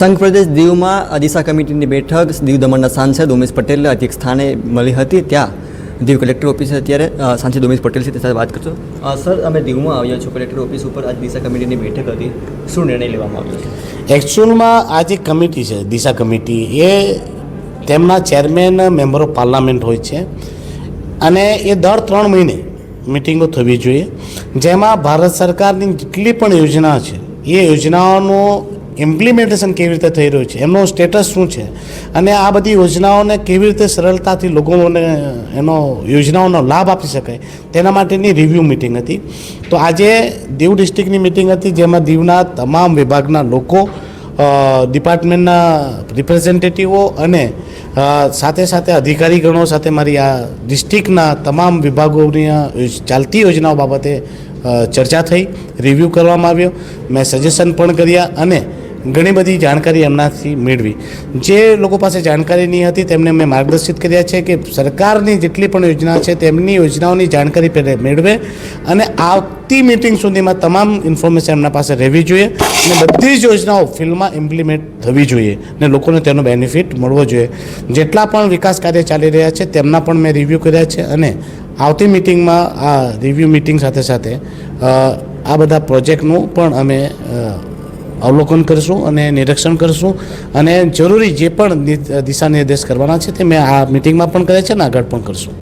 સંઘ પ્રદેશ દીવમાં દિશા કમિટીની બેઠક, દીવ દમણના સાંસદ ઉમેશ પટેલ અધ્યક્ષ સ્થાને મળી હતી. ત્યાં દીવ કલેક્ટર ઓફિસે અત્યારે સાંસદ ઉમેશ પટેલ છે, તે સાથે વાત કરશો? સર, અમે દીવમાં આવ્યા છો, કલેક્ટર ઓફિસ ઉપર. આજ દિશા કમિટીની બેઠક હતી. શું નિર્ણય લેવામાં આવ્યો છે? એકચ્યુઅલમાં આ જે કમિટી છે, દિશા કમિટી, એ તેમના ચેરમેન, મેમ્બર ઓફ પાર્લામેન્ટ હોય છે. અને એ દર ત્રણ મહિને મિટિંગો થવી જોઈએ. જેમાં ભારત સરકારની જેટલી પણ યોજના છે, એ યોજનાઓનું ઇમ્પ્લિમેન્ટેશન કેવી રીતે થઈ રહ્યું છે, એમનો સ્ટેટસ શું છે? અને આ બધી યોજનાઓને કેવી રીતે સરળતાથી લોકોને એનો યોજનાઓનો લાભ આપી શકાય, તેના માટેની રિવ્યૂ મિટિંગ હતી. તો આજે દીવ ડિસ્ટ્રિક્ટની મિટિંગ હતી, જેમાં દીવના તમામ વિભાગના લોકો ડિપાર્ટમેન્ટના રિપ્રેઝેન્ટેટિવો અને સાથે સાથે અધિકારીગણો સાથે મારી આ ડિસ્ટ્રિક્ટના તમામ વિભાગોની ચાલતી યોજનાઓ બાબતે ચર્ચા થઈ રિવ્યૂ કરવામાં આવ્યો. મેં સજેશન પણ કર્યા અને ઘણી બધી જાણકારી એમનાથી મેળવી. જે લોકો પાસે જાણકારી નહીં હતી, તેમને મેં માર્ગદર્શિત કર્યા છે કે સરકારની જેટલી પણ યોજના છે, તેમની યોજનાઓની જાણકારી પહેલે મેળવે અને આવતી મિટિંગ સુધીમાં તમામ ઇન્ફોર્મેશન એમના પાસે રહેવી જોઈએ અને બધી જ યોજનાઓ ફિલ્ડમાં ઇમ્પ્લિમેન્ટ થવી જોઈએ અને લોકોને તેનો બેનિફિટ મળવો જોઈએ. જેટલા પણ વિકાસ કાર્ય ચાલી રહ્યા છે, તેમના પણ મેં રિવ્યૂ કર્યા છે અને આવતી મિટિંગમાં આ રિવ્યૂ મિટિંગ સાથે સાથે આ બધા પ્રોજેક્ટનું પણ અમે અવલોકન કરીશું અને નિરીક્ષણ કરીશું. અને જરૂરી જે પણ દિશા નિર્દેશ કરવાના છે તે મેં આ મિટિંગમાં પણ કર્યા છે ને આગળ પણ કરશું.